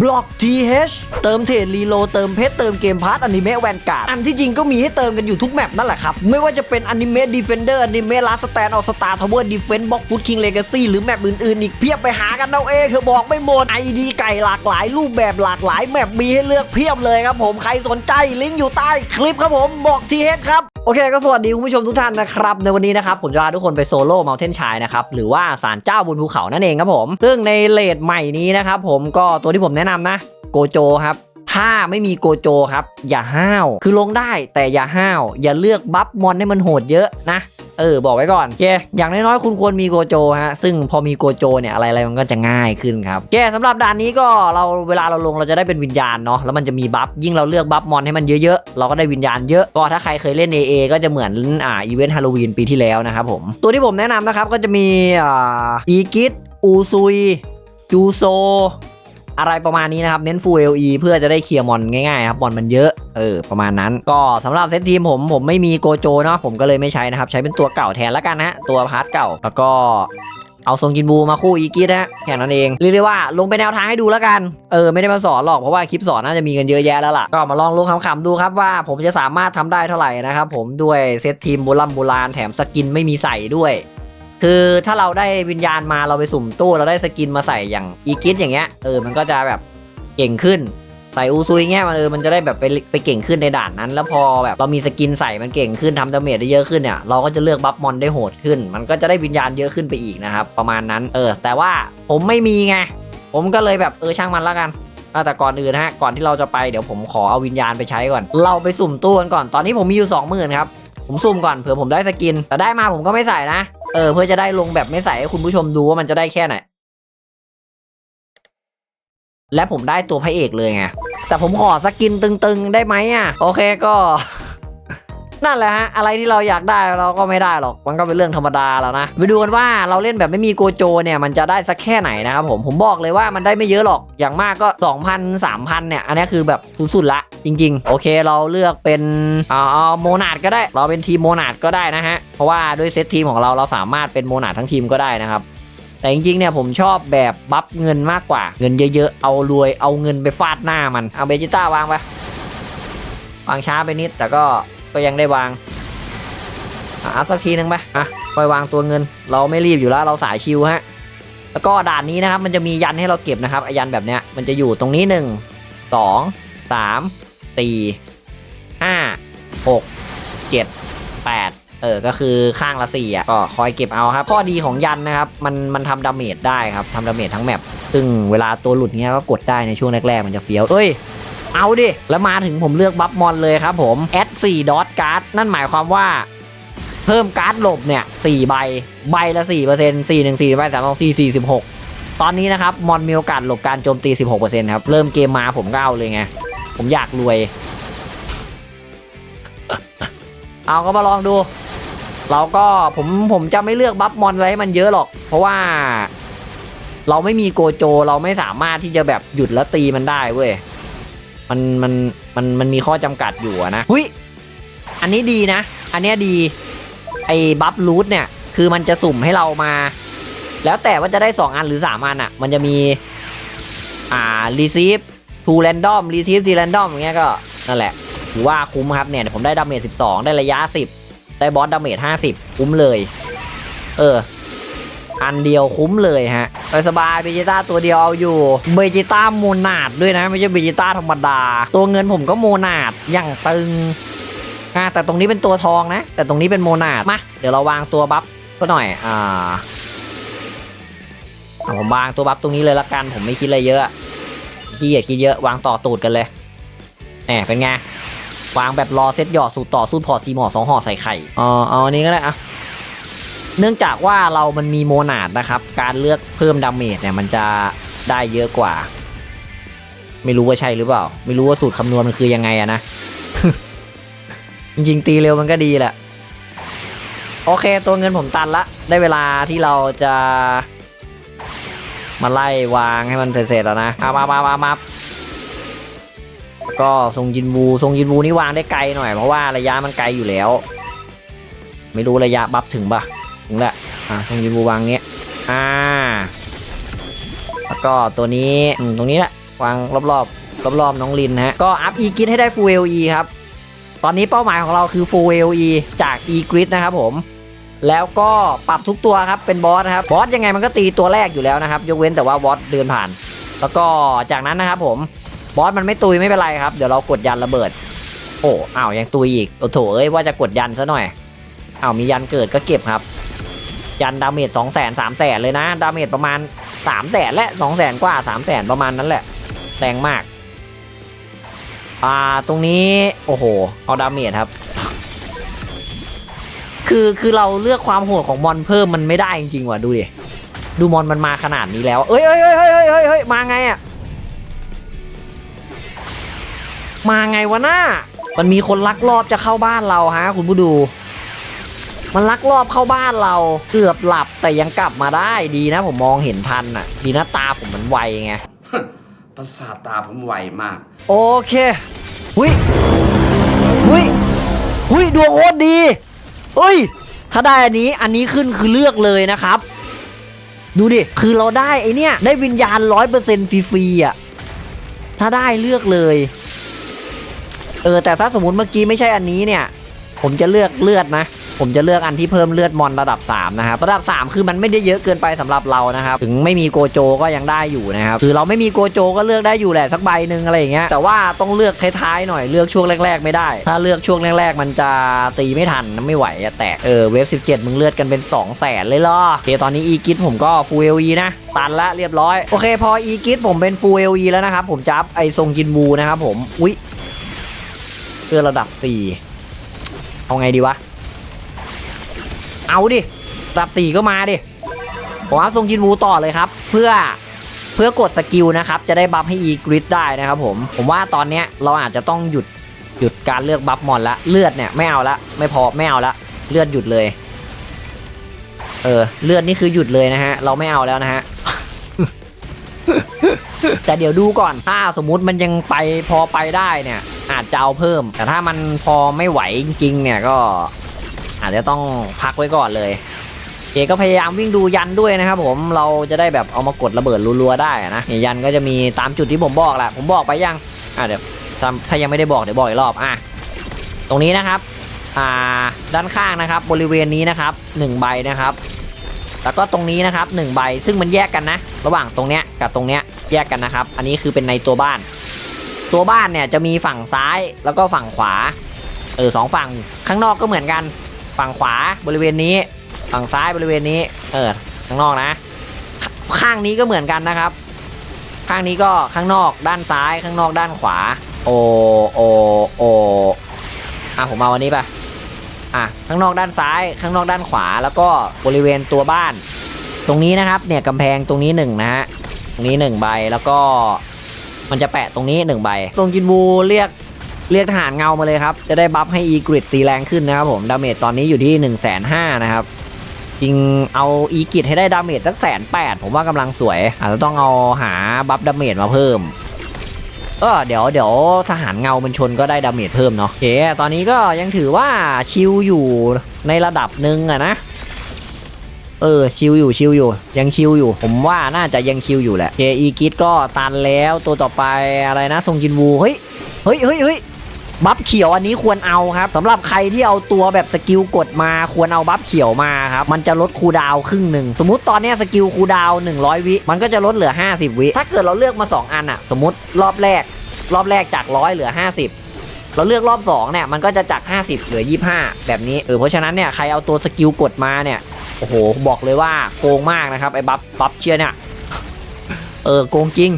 บล็อก TH เติมเทรดรีโลเติมเพชรเติมเกมพาร์ตอนิเมะแวนการ์ดอันที่จริงก็มีให้เติมกันอยู่ทุกแมปนั่นแหละครับ ไม่ว่าจะเป็นอนิเมะดีเฟนเดอร์อนิเมะลาสแตนออสตาร์ทาวเวอร์ดีเฟนบ็อกฟุตคิงเลกาซี่หรือแมปอื่นๆ อีกเพียบไปหากันเอาเองเธอบอกไม่หมดไอดีไก่หลากหลาย รูปแบบหลากหลายแมปมีให้เลือกเพียบเลยครับผมใครสนใจลิงก์อยู่ใต้คลิปครับผมบอก TH ครับโอเคก็สวัสดีคุณผู้ชมทุกท่านนะครับ ในวันนี้นะครับผมจะพาทุกคนไปโซโล่เมลเทนชายนะครับหรือว่าศาลเจ้าบนภูเขานั่นเองครับผมซึ่งในเลดใหม่นี้นะครับผมก็ตัวที่ผมแนะนำนะโกโจครับถ้าไม่มีโกโจครับ อย่าห้าว คือลงได้แต่อย่าห้าว อย่าเลือกบัฟมอนให้มันโหดเยอะนะ เออ บอกไว้ก่อนโอเคอย่างน้อยๆคุณควรมีโกโจฮะ ซึ่งพอมีโกโจเนี่ยอะไรๆมันก็จะง่ายขึ้นครับโอเคสำหรับด่านนี้ก็เราเวลาเราลงเราจะได้เป็นวิญญาณเนาะแล้วมันจะมีบัฟยิ่งเราเลือกบัฟมอนให้มันเยอะๆ เราก็ได้วิญญาณเยอะก็ถ้าใครเคยเล่น AA ก็จะเหมือนอ่าอีเวนต์ฮาโลวีนปีที่แล้วนะครับผมตัวที่ผมแนะนำนะครับก็จะมีอ่าอีกิทอูซุยจูโซ อะไรประมาณนี้นะครับ เน้น Full LE เพื่อจะได้เคลียร์มอนง่ายๆครับมอนมันเยอะเออประมาณนั้น ก็สำหรับเซตทีมผมผมไม่มีโกโจเนาะผมก็เลยไม่ใช้นะครับ ใช้เป็นตัวเก่าแทนแล้วกันนะฮะตัวพาร์ทเก่าแล้วก็เอาทรงจินบูมาคู่อีกิสนะฮะแค่นั้นเองเรียกได้ว่าลงไปแนวทางให้ดูแล้วกันเออไม่ได้มาสอนหรอกเพราะว่าคลิปสอนน่าจะมีกันเยอะแยะแล้วล่ะก็มาลองลงคำๆดูครับว่าผมจะสามารถทำได้เท่าไหร่นะครับผมด้วยเซตทีมโบราณโบราณแถมสกินไม่มีใส่ด้วย คือถ้าเราได้วิญญาณมาเราไปสุ่มตู้เราได้สกินมาใส่อย่างอีกิสอย่างเงี้ยเออมันก็จะแบบเก่งขึ้นใส่อูซุยเงี้ยมันเออมันจะได้แบบไปไปเก่งขึ้นในด่านนั้น แล้วพอแบบเรามีสกินใส่มันเก่งขึ้นทำดาเมจได้เยอะขึ้นเนี่ยเราก็จะเลือกบัฟมอนได้โหดขึ้น มันก็จะได้วิญญาณเยอะขึ้นไปอีกนะครับประมาณนั้นเออ แต่ว่าผมไม่มีไงผมก็เลยแบบเออช่างมันแล้วกันแต่ก่อนอื่นฮะก่อนที่เราจะไปเดี๋ยวผมขอเอาวิญญาณไปใช้ก่อน เราไปสุ่มตู้กันก่อนตอนนี้ผมมีอยู่สองหมื่นครับผมซุ่มก่อนเผื่อผมได้สกินแต่ได้มาผมก็ไม่ใส่นะ เออ เพื่อจะได้ลงแบบไม่ใส่ให้คุณผู้ชมดูว่ามันจะได้แค่ไหน และผมได้ตัวพระเอกเลยไง แต่ผมขอสกินตึงๆ ได้ไหมอะ โอเคก็ นั่นแหละฮะอะไรที่เราอยากได้เราก็ไม่ได้หรอกมันก็เป็นเรื่องธรรมดาแล้วนะไปดูกันว่าเราเล่นแบบไม่มีโกโจเนี่ยมันจะได้สักแค่ไหนนะครับผมผมบอกเลยว่ามันได้ไม่เยอะหรอกอย่างมากก็ 2,000 3,000เนี่ยอันนี้คือแบบสุดๆละจริง ๆ โอเคเราเลือกเป็นเอาเอาโมนาดก็ได้ เราเป็นทีมโมนาดก็ได้นะฮะเพราะว่าด้วยเซตทีมของเราเราสามารถเป็นโมนาดทั้งทีมก็ได้นะครับแต่จริงๆ เนี่ยผมชอบแบบบัฟเงินมากกว่า เงินเยอะๆ เอารวยเอาเงินไปฟาดหน้ามัน เอาเบจิต้าวางไป วางช้าไปนิดแต่ก็ ก็ยังได้วางอะอัพสักทีนึงไปอะค่อยวางตัวเงิน เราไม่รีบอยู่แล้วเราสายชิวฮะแล้วก็ด่านนี้นะครับ มันจะมียันให้เราเก็บนะครับไอยันแบบเนี้ยมันจะอยู่ตรงนี้หนึ่งสองสามสี่ห้าหกเจ็ดแปดเออ ก็คือข้างละสี่อะ ก็คอยเก็บเอาครับ ข้อดีของยันนะครับ มันมันทำดาเมจได้ครับทำดาเมจทั้งแมป ซึ่งเวลาตัวหลุดเงี้ยก็กดได้ในช่วงแรกๆ มันจะเฟี้ยว เอ้ย เอาดิ แล้วมาถึงผมเลือกบัฟมอนเลยครับผม แอด 4ดอทการ์ดนั่นหมายความว่าเพิ่มการ์ดหลบเนี่ย4ใบ ใบละ4% 4 1 4ใบ3 2 4 4 16ตอนนี้นะครับ มอนมีโอกาสหลบการโจมตี16%ครับ เริ่มเกมมาผมก็เอาเลยไง ผมอยากรวย เอาก็มาลองดู เราก็ผมผมจะไม่เลือกบัฟมอนไว้ให้มันเยอะหรอก เพราะว่า เราไม่มีโกโจเราไม่สามารถที่จะแบบหยุดแล้วตีมันได้เว้ย มันมันมันมันมีข้อจำกัดอยู่นะ หุย อันนี้ดีนะ อันเนี้ยดี ไอ้บัฟรูทเนี่ย คือมันจะสุ่มให้เรามา แล้วแต่ว่าจะได้ 2 อันหรือ 3 อันอะมันจะมี อ่า receive to random receive to random อย่างเงี้ยก็ นั่นแหละ ถือว่าคุ้มครับเนี่ยเดี๋ยวผมได้ดาเมจ12 ได้ระยะ 10 ได้บอสดาเมจ50 คุ้มเลย เออ อันเดียวคุ้มเลยฮะไปสบายเบจิต้าตัวเดียวเอาอยู่เบจิต้าโมนาดด้วยนะ ไม่ใช่เบจิต้าธรรมดา ตัวเงินผมก็โมนาดอย่างตึง อ่าแต่ตรงนี้เป็นตัวทองนะ แต่ตรงนี้เป็นโมนาดมาเดี๋ยวเราวางตัวบัฟก็หน่อยอ่าผมวางตัวบัฟตรงนี้เลยละกัน ผมไม่คิดอะไรเยอะขี้อย่าคิดเยอะวางต่อตูดกันเลยแหมเป็นไงวางแบบรอเซตหยอดสูตรต่อสูตรพอซีหมอสองห่อใส่ไข่อ๋อเอาอันนี้ก็ได้อะเนื่องจากว่าเรามันมีโมนาดนะครับ การเลือกเพิ่มดาเมจเนี่ยมันจะได้เยอะกว่า ไม่รู้ว่าใช่หรือเปล่า ไม่รู้ว่าสูตรคำนวณมันคือยังไงอะนะ จริงตีเร็วมันก็ดีแหละ โอเคตัวเงินผมตันละ ได้เวลาที่เราจะมาไล่วางให้มันเสร็จแล้วนะเอามามามามาก็ทรงยินวูทรงยินวูนี่วางได้ไกลหน่อยเพราะว่าระยะมันไกลอยู่แล้ว ไม่รู้ระยะบัฟถึงปะถึงแหละอ่าทรงยินบูวางเงี้ยอ่าแล้วก็ตัวนี้ตรงนี้แหละวางรอบๆรอบๆน้องลินฮะก็อัพ e กิทให้ได้ full LE ครับ ตอนนี้เป้าหมายของเราคือ full LE จาก e grid นะครับผม แล้วก็ปรับทุกตัวครับเป็นบอสนะครับ บอสยังไงมันก็ตีตัวแรกอยู่แล้วนะครับ ยกเว้นแต่ว่าบอสเดินผ่าน แล้วก็จากนั้นนะครับผม บอสมันไม่ตุยไม่เป็นไรครับ เดี๋ยวเรากดยันระเบิด โอ้อ้าวยังตุยอีก โอ้โถเอ้ยว่าจะกดยันซะหน่อยอ้าวมียันเกิดก็เก็บครับ ยันดาเมจสองแสนสามแสนเลยนะ ดาเมจประมาณสามแสนและสองแสนกว่าสามแสนประมาณนั้นแหละแรงมาก อ่าตรงนี้โอ้โห เอาดาเมจครับ คือคือเราเลือกความโหดของมอนเพิ่มมันไม่ได้จริงๆว่ะดูดิดูมอนมันมาขนาดนี้แล้ว เอ้ยเอ้ยเอ้ยเอ้ยเอ้ยเอ้ยอยมาไงอะมาไงวะหน้า มันมีคนลักลอบจะเข้าบ้านเราฮะ คุณผู้ดู มันลักลอบเข้าบ้านเรา เกือบหลับแต่ยังกลับมาได้ดีนะ ผมมองเห็นทันอะ ดีนะตาผมมันไวไง ประสาทตาผมไวมาก โอเคหุยหุยหุยดวงโคตรดีเฮ้ย ถ้าได้อันนี้อันนี้ขึ้นคือเลือกเลยนะครับ ดูดิ คือเราได้ไอเนี้ยได้วิญญาณร้อยเปอร์เซ็นต์ฟรีๆอะ ถ้าได้เลือกเลย เออ แต่ถ้าสมมติเมื่อกี้ไม่ใช่อันนี้เนี่ย ผมจะเลือกเลือดนะ ผมจะเลือกอันที่เพิ่มเลือดมอนระดับ 3 นะครับ ระดับ 3 คือมันไม่ได้เยอะเกินไปสำหรับเรานะครับ ถึงไม่มีโกโจก็ยังได้อยู่นะครับ คือเราไม่มีโกโจก็เลือกได้อยู่แหละสักใบหนึ่งอะไรอย่างเงี้ย แต่ว่าต้องเลือกท้ายๆหน่อย เลือกช่วงแรก ๆ ไม่ได้ ถ้าเลือกช่วงแรก ๆ มันจะตีไม่ทันไม่ไหวอะแตก เออเวฟ17 มึงเลือดกันเป็น 2 0 0แสนเลยเหรอโอเคตอนนี้อีกิทผมก็ฟูเอลีนะตันละเรียบร้อย โอเค พออีกิทผมเป็นฟูเอลีแล้วนะครับผมจะอัพไอทรงจินบูนะครับผมอุ๊ยเลือระดับ4เอาไงดีวะ เอาดิระดับสี่ก็มาดิผมเอาทรงจินวูต่อเลยครับ เพื่อเพื่อกดสกิลนะครับ จะได้บัฟให้อีกริดได้นะครับผม ผมว่าตอนเนี้ยเราอาจจะต้องหยุดหยุดการเลือกบัฟมอนละเลือดเนี่ยไม่เอาละไม่พอไม่เอาละเลือดหยุดเลย เออเลือดนี่คือหยุดเลยนะฮะ เราไม่เอาแล้วนะฮะแต่เดี๋ยวดูก่อนถ้าสมมุติมันยังไปพอไปได้เนี่ย อาจจะเอาเพิ่ม แต่ถ้ามันพอไม่ไหวจริงๆเนี่ยก็ อาจจะต้องพักไว้ก่อนเลย เอก็พยายามวิ่งดูยันด้วยนะครับผมเราจะได้แบบเอามากดระเบิดรัวๆได้นะยันก็จะมีตามจุดที่ผมบอกแหละผมบอกไปยังอะเดี๋ยวถ้าถ้ายังไม่ได้บอกเดี๋ยวบอกอีกรอบอะตรงนี้นะครับอ่าด้านข้างนะครับบริเวณนี้นะครับหนึ่งใบนะครับแล้วก็ตรงนี้นะครับหนึ่งใบซึ่งมันแยกกันนะ ระหว่างตรงเนี้ยกับตรงเนี้ยแยกกันนะครับ อันนี้คือเป็นในตัวบ้าน ตัวบ้านเนี่ยจะมีฝั่งซ้ายแล้วก็ฝั่งขวาเออสองฝั่งข้างนอกก็เหมือนกัน ฝั่งขวาบริเวณนี้ ฝั่งซ้ายบริเวณนี้ เออข้างนอกนะ ข้างนี้ก็เหมือนกันนะครับ ข้างนี้ก็ข้างนอกด้านซ้ายข้างนอกด้านขวา โอโอโออะผมเอาวันนี้ไปอะข้างนอกด้านซ้าย ข้างนอกด้านขวา แล้วก็บริเวณตัวบ้าน ตรงนี้นะครับ เนี่ยกำแพงตรงนี้หนึ่งนะฮะตรงนี้หนึ่งใบแล้วก็มันจะแปะตรงนี้หนึ่งใบทรงจินบูเรียก เรียกทหารเงามาเลยครับ จะได้บัฟให้อีกริดตีแรงขึ้นนะครับผมดาเมจตอนนี้อยู่ที่1นึ่งแสนห้านะครับจริงเอาอีกิดให้ได้ดาเมจสักแสนแปดผมว่ากำลังสวย อาจจะต้องเอาหาบัฟดาเมจมาเพิ่มเออเดี๋ยวเดี๋ยวทหารเงามันชนก็ได้ดาเมจเพิ่มเนาะโอเคตอนนี้ก็ยังถือว่าชิลอยู่ในระดับหนึ่งอะนะเออชิลอยู่ชิลอยู่ ยังชิลอยู่ ผมว่าน่าจะยังชิลอยู่แหละโอเคอีกิดก็ตันแล้วตัวต่อไปอะไรนะทรงจินวูเฮ้ยเฮ้ยเฮ้ยเฮ้ย บัฟเขียวอันนี้ควรเอาครับสำหรับใครที่เอาตัวแบบสกิลกดมาควรเอาบัฟเขียวมาครับมันจะลดคูดาวครึ่งหนึ่งสมมติตอนนี้สกิลคูดาวน์100 วิ มันก็จะลดเหลือ 50 วิ ถ้าเกิดเราเลือกมา 2 อันอะสมมติรอบแรก รอบแรกจากร้อยเหลือ 50เราเลือกรอบ2เนี่ยมันก็จะจาก 50 เหลือ 25 แบบนี้เออเพราะฉะนั้นเนี่ยใครเอาตัวสกิลกดมาเนี่ยโอ้โหบอกเลยว่าโกงมากนะครับไอ้บัฟบัฟเชียเนี่ยเออโกงจริง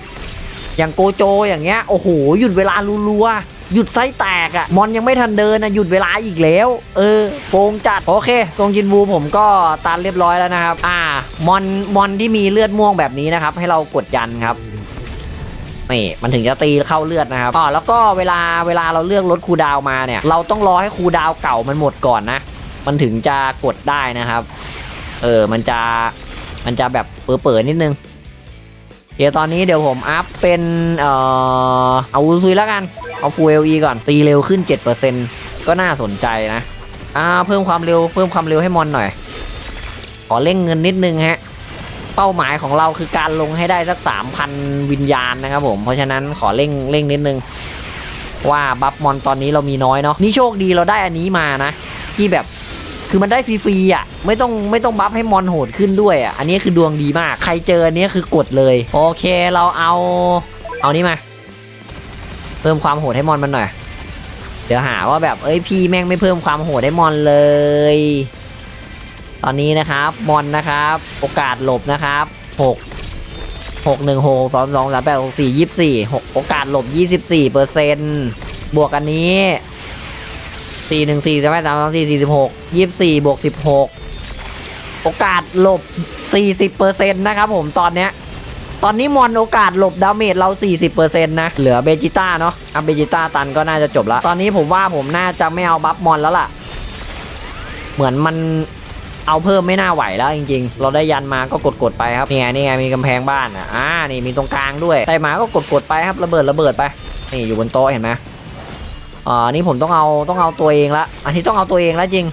อย่างโกโจอย่างเงี้ยโอ้โหหยุดเวลารัวๆ หยุดไส้แตกอะ่ะมอนยังไม่ทันเดินนะหยุดเวลาอีกแล้ว เออโกงจัดโอเคทรงจินวูผมก็ตันเรียบร้อยแล้วนะครับ อ่ามอนมอนที่มีเลือดม่วงแบบนี้นะครับ ให้เรากดยันครับนี่มันถึงจะตีเข้าเลือดนะครับอ๋อแล้วก็เวลาเวลาเราเลือกลดคูดาวมาเนี่ย เราต้องรอให้คูดาวเก่ามันหมดก่อนนะ มันถึงจะกดได้นะครับ เออมันจะมันจะแบบเปิดๆนิดนึงเดี๋ยวตอนนี้เดี๋ยวผมอัพเป็นเอ่อเอาซุยแล้วกัน เอาฟูเอลีก่อนตีเร็วขึ้น 7%ก็น่าสนใจนะ อ่าเพิ่มความเร็วเพิ่มความเร็วให้มอนหน่อย ขอเร่งเงินนิดนึงฮะ เป้าหมายของเราคือการลงให้ได้สัก 3,000 วิญญาณนะครับผม เพราะฉะนั้นขอเร่งเร่งนิดนึง ว่าบัฟมอนตอนนี้เรามีน้อยเนาะนี่โชคดีเราได้อันนี้มานะ ที่แบบคือมันได้ฟรีๆอะไม่ต้องไม่ต้องบัฟให้มอนโหดขึ้นด้วยอะอันนี้คือดวงดีมาก ใครเจออันนี้คือกดเลย โอเคเราเอา เอานี่มา เพิ่มความโหดให้มอนมันหน่อย เดี๋ยวหาว่าแบบเอ้ยพี่แม่งไม่เพิ่มความโหดให้มอนเลย ตอนนี้นะครับมอนนะครับ โอกาสหลบนะครับหกหกหนึ่งหกสองสองสามแปดหกสี่ยี่สี่หกโอกาสหลบยี่สิบสี่เปอร์เซ็นต์บวกอันนี้สี่หนึ่งสี่สามแปดสามสองสี่สี่สิบหกยี่สี่บวกสิบหกโอกาสหลบสี่สิบเปอร์เซ็นต์นะครับผมตอนเนี้ย ตอนนี้มอนโอกาสหลบดาเมจเรา 40%นะ เหลือเบจิต้าเนาะเอาเบจิต้าตันก็น่าจะจบแล้วตอนนี้ผมว่าผมน่าจะไม่เอาบัฟมอนแล้วล่ะ เหมือนมันเอาเพิ่มไม่น่าไหวแล้วจริงๆ เราได้ยันมาก็กดๆไปครับ นี่ไงนี่ไงมีกำแพงบ้านอะอ่านี่มีตรงกลางด้วยได้มาก็กดๆไปครับระเบิดระเบิดไป นี่อยู่บนโต๊ะเห็นไหมอ่านี่ผมต้องเอาต้องเอาตัวเองละ อันนี้ต้องเอาตัวเองล้วจริง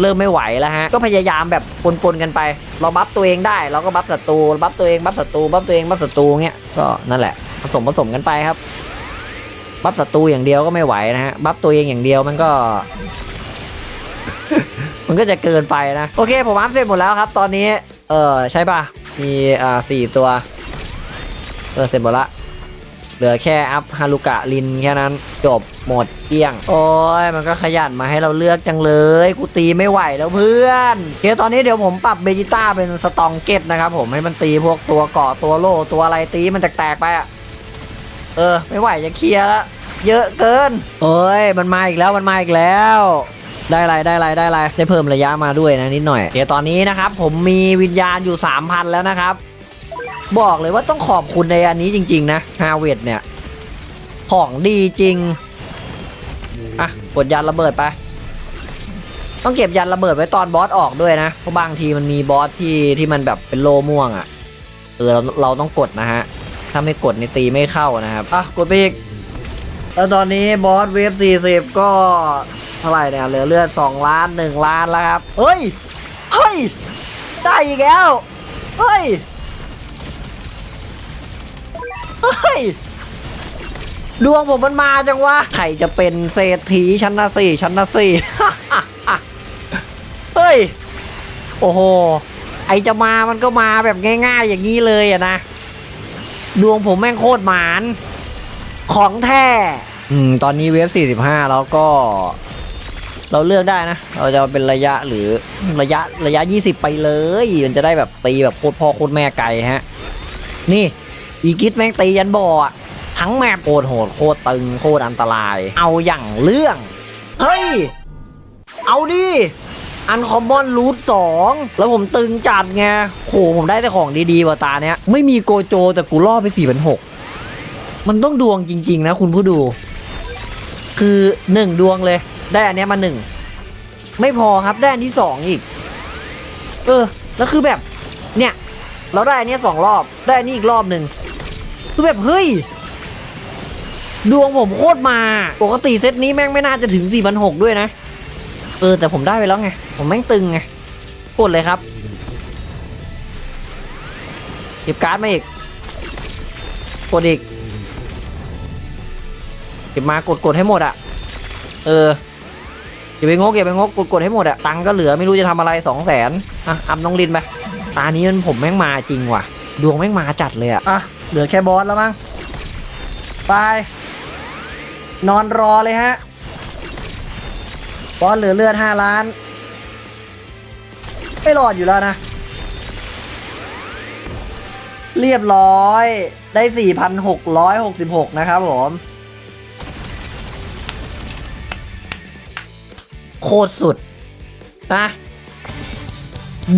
เริ่มไม่ไหวแล้วฮะ ก็พยายามแบบปนๆกันไป เราบัฟตัวเองได้ เราก็บัฟศัตรู บัฟตัวเอง บัฟศัตรู บัฟตัวเอง บัฟศัตรูเงี้ย ก็นั่นแหละ ผสมผสมกันไปครับ บัฟศัตรูอย่างเดียวก็ไม่ไหวนะฮะ บัฟตัวเองอย่างเดียวมันก็ มันก็จะเกินไปนะ โอเค ผมอัพเสร็จหมดแล้วครับ ตอนนี้ เออใช่ป่ะ มีอ่าสี่ตัว เออเสร็จหมดละ เหลือแค่อัพฮารุกะลินแค่นั้นจบ หมดเกลี้ยง โอ้ยมันก็ขยันมาให้เราเลือกจังเลย กูตีไม่ไหวแล้วเพื่อนเคตอนนี้เดี๋ยวผมปรับเบจิต้าเป็นสตองเกตนะครับผมให้มันตีพวกตัวเกาะตัวโล่ตัวอะไรตีมันแตกๆไปอะเออ ไม่ไหวจะเคลียร์ละเยอะเกิน โอ้ยมันมาอีกแล้วมันมาอีกแล้วได้ไรได้ไรได้ไรได้เพิ่มระยะมาด้วยนะนิดหน่อยเดี๋ยวตอนนี้นะครับ ผมมีวิญญาณอยู่ 3,000 แล้วนะครับ บอกเลยว่าต้องขอบคุณในอันนี้จริง ๆ นะฮาเวดเนี่ย ของดีจริง อะกดยันระเบิดไป ต้องเก็บยันระเบิดไว้ตอนบอสออกด้วยนะ เพราะบางทีมันมีบอสที่ที่มันแบบเป็นโลม่วงอะ่ะ เออเราเราต้องกดนะฮะ ถ้าไม่กดนี่ตีไม่เข้านะครับ อะกดไปอีก แล้วตอนนี้บอสเวฟ40 ก็เท่าไหร่เนี่ยเหลือเลือด2ล้าน 1 ล้านแล้วครับ เฮ้ย เฮ้ย ได้อีกแล้ว เฮ้ย เฮ้ย ดวงผมมันมาจังวะใครจะเป็นเศรษฐีชั้นนะสี่ชั้นนะสี่เฮ้ย โอ้โห ไอจะมามันก็มาแบบง่าย ๆ อย่างนี้เลยอะนะ ดวงผมแม่งโคตรหมาน ของแท้ อืม ตอนนี้เวฟ45 แล้วก็ เราเลือกได้นะ เราจะเป็นระยะหรือระยะระยะ 20 ไปเลย มันจะได้แบบตีแบบโคตรพ่อโคตรแม่ไกลฮะ นี่ อีกิทแม่งตียันบ่ออะ ทั้งแมปโคตรโหดโคตรตึงโคตรอันตราย เอาอย่างเรื่อง เฮ้ย เอาดิอันคอมมอนรูทสองแล้วผมตึงจัดไงโหผมได้แต่ของดีๆว่ะตาเนี้ย ไม่มีโกโจแต่กูล่อไปสี่พันหกมันต้องดวงจริง ๆ นะคุณผู้ดู คือหนึ่งดวงเลย ได้อันเนี้ยมาหนึ่งไม่พอครับได้อันที่สองอีก เออ แล้วคือแบบ เนี่ย เราได้อันเนี้ยสองรอบ ได้อันนี้อีกรอบหนึ่งคือแบบเฮ้ย ดวงผมโคตรมา ปกติเซตนี้แม่งไม่น่าจะถึง4 6 0 0ด้วยนะ เออ แต่ผมได้ไปแล้วไง ผมแม่งตึงไงกดเลยครับหยิบการ์ดมาอีกกดอีกเก็บมากดกดให้หมดอะเอออย่าไปงกอย่าไปงกกดกดให้หมดอะตังก็เหลือไม่รู้จะทำอะไรสองแสนอะอัพน้องลินไปตานี้มันผมแม่งมาจริงว่ะ ดวงแม่งมาจัดเลยอะอะเหลือแค่บอสแล้วมั้งไป นอนรอเลยฮะบอสเหลือเลือดห้าล้าน ไม่รอดอยู่แล้วนะ เรียบร้อยได้ 4,666 นะครับผม โคตรสุดนะ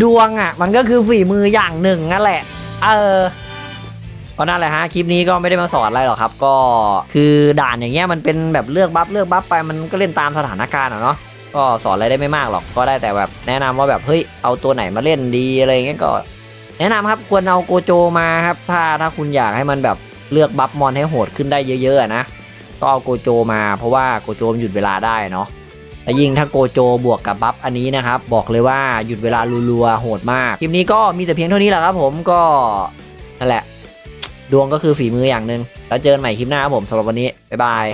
ดวงอะ มันก็คือฝีมืออย่างหนึ่งนั่นแหละ เออ ก็นั่นแหละฮะคลิปนี้ก็ไม่ได้มาสอนอะไรหรอกครับ ก็คือด่านอย่างเงี้ยมันเป็นแบบเลือกบัฟเลือกบัฟไปมันก็เล่นตามสถานการณ์อะเนาะก็สอนอะไรได้ไม่มากหรอกก็ได้แต่แบบแนะนำว่าแบบเฮ้ยเอาตัวไหนมาเล่นดีอะไรเงี้ยก็ แนะนำครับควรเอาโกโจมาครับถ้าถ้าคุณอยากให้มันแบบเลือกบัฟมอนให้โหดขึ้นได้เยอะๆนะก็เอาโกโจมาเพราะว่าโกโจมหยุดเวลาได้เนาะและยิ่งถ้าโกโจบวกกับบัฟอันนี้นะครับ บอกเลยว่าหยุดเวลารัวๆโหดมากคลิปนี้ก็มีแต่เพียงเท่านี้แหละครับ ผมก็นั่นแหละ ดวงก็คือฝีมืออย่างหนึ่งแล้วเจอกันใหม่คลิปหน้าครับผมสำหรับวันนี้บ๊ายบาย